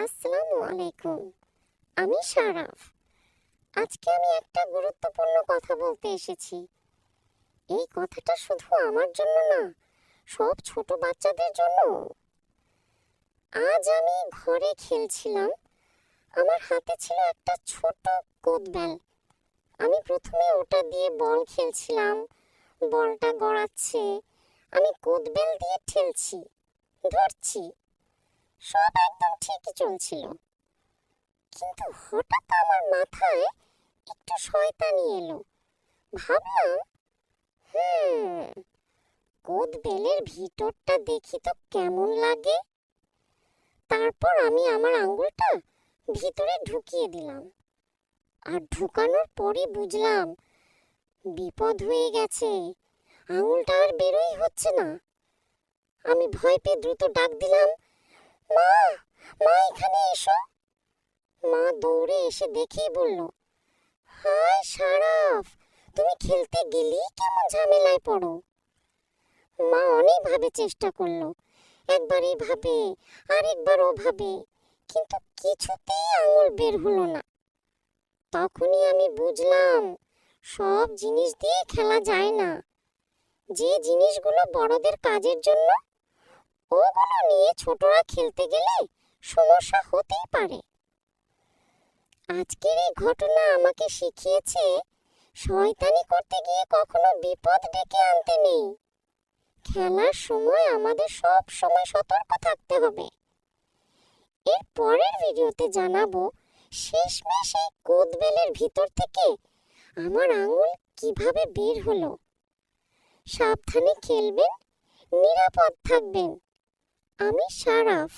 আসসালামু আলাইকুম। আমি শারাফ আজকে আমি একটা গুরুত্বপূর্ণ কথা বলতে এসেছি। এই কথাটা শুধু আমার জন্য না, সব ছোট বাচ্চাদের জন্য। আজ আমি ঘরে খেলছিলাম। আমার হাতে ছিল একটা ছোট কোদবেল। আমি প্রথমে ওটা দিয়ে বল খেলছিলাম। বলটা গড়াচ্ছে। আমি কোদবেল দিয়ে ঠেলছি। ধরছি। সব একদম ঠিকই চলছিল। কিন্তু হঠাৎ আমার মাথায় একটু শয়তানি এলো। ভাবলাম, হুম কোদ বেলের ভিতরটা দেখি তো কেমন লাগে। তারপর আমি আমার আঙ্গুলটা ভিতরে ঢুকিয়ে দিলাম। আর ঢুকানোর পরই বুঝলাম, বিপদ হয়ে গেছে। আঙুলটা আর বেরোই হচ্ছে না। আমি ভয় পেয়ে দ্রুত ডাক দিলাম মা মা এখানে এসো। মা দৌড়ে এসে দেখেই বলল, হায় সারাফ, তুমি খেলতে গেলেই কেমন ঝামেলায় পড়ো? মা অনেকভাবে চেষ্টা করল, একবার এইভাবে আরেকবার ওভাবে, কিন্তু কিছুতেই আঙুল বের হলো না। তখনই আমি বুঝলাম, সব জিনিস দিয়ে খেলা যায় না। যে জিনিসগুলো বড়দের কাজের জন্য নিয়ে ছোটরা খেলতে গেলে সমস্যা হতেই পারে। আজকের এই ঘটনা আমাকে শিখিয়েছে, শয়তানি করতে গিয়ে কখনো বিপদ ডেকে আনতে নেই। খেলার সময় আমাদের সব সময় সতর্ক থাকতে হবে। এর পরের ভিডিওতে জানাব, শেষমেশ এই কোদবেলের ভিতর থেকে আমার আঙুল কীভাবে বের হলো। সাবধানে খেলবেন, নিরাপদ থাকবেন। আমি সারাফ।